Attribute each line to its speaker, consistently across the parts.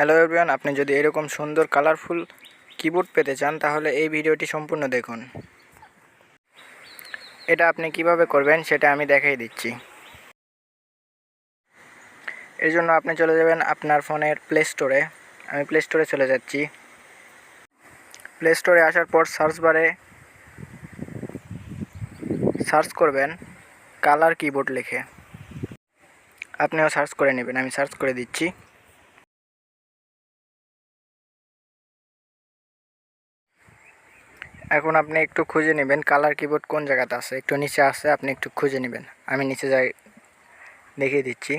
Speaker 1: Hello everyone আপনি যদি এরকম সুন্দর কালারফুল কিবোর্ড পেতে চান, তাহলে এই ভিডিওটি সম্পূর্ণ দেখুন। এটা আপনি কীভাবে করবেন, সেটা আমি দেখাই দিচ্ছি। এর জন্য আপনি চলে যাবেন আপনার ফোনের প্লে স্টোরে আমি প্লে স্টোরে চলে যাচ্ছি। প্লে স্টোরে আসার পর সার্চ বারে সার্চ করবেন কালার কিবোর্ড লিখে। আপনিও সার্চ করে নেবেন, আমি সার্চ করে দিচ্ছি। এখন আপনি একটু খুঁজে নেবেন কালার কিবোর্ড কোন জায়গাতে আছে। একটু নিচে আছে, আপনি একটু খুঁজে নেবেন। আমি নিচে যাই, দেখিয়ে দিচ্ছি।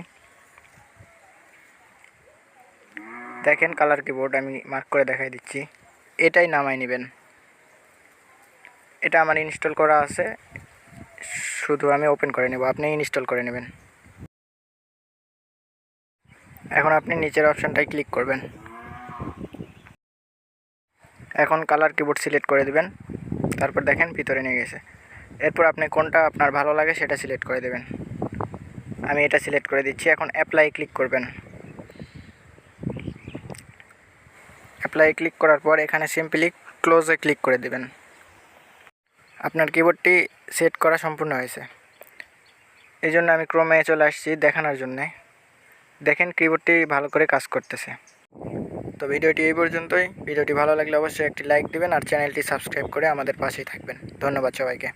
Speaker 1: দেখেন কালার কিবোর্ড, আমি মার্ক করে দেখাই দিচ্ছি। এটাই নামাই নেবেন। এটা আমার ইনস্টল করা আছে। শুধু আমি ওপেন করে নেব আপনি ইনস্টল করে নেবেন। এখন আপনি নিচের অপশানটায় ক্লিক করবেন। এখন কালার কিবোর্ড সিলেক্ট করে দেবেন। তারপর দেখেন ভিতরে নিয়ে গেছে। এরপর আপনি কোনটা আপনার ভালো লাগে সেটা সিলেক্ট করে দেবেন। আমি এটা সিলেক্ট করে দিচ্ছি। এখন অ্যাপ্লাই ক্লিক করবেন। অ্যাপ্লাই ক্লিক করার পর এখানে সিম্পলি ক্লোজে ক্লিক করে দেবেন। আপনার কিবোর্ডটি সেট করা সম্পূর্ণ হয়েছে। এই জন্য আমি ক্রমে চলে আসছি দেখানোর জন্যে। দেখেন কিবোর্ডটি ভালো করে কাজ করতেছে। তো ভিডিওটি এই পর্যন্তই। ভিডিওটি ভালো লাগলে অবশ্যই একটি লাইক দিবেন আর চ্যানেলটি সাবস্ক্রাইব করে আমাদের পাশেই থাকবেন। ধন্যবাদ সবাইকে।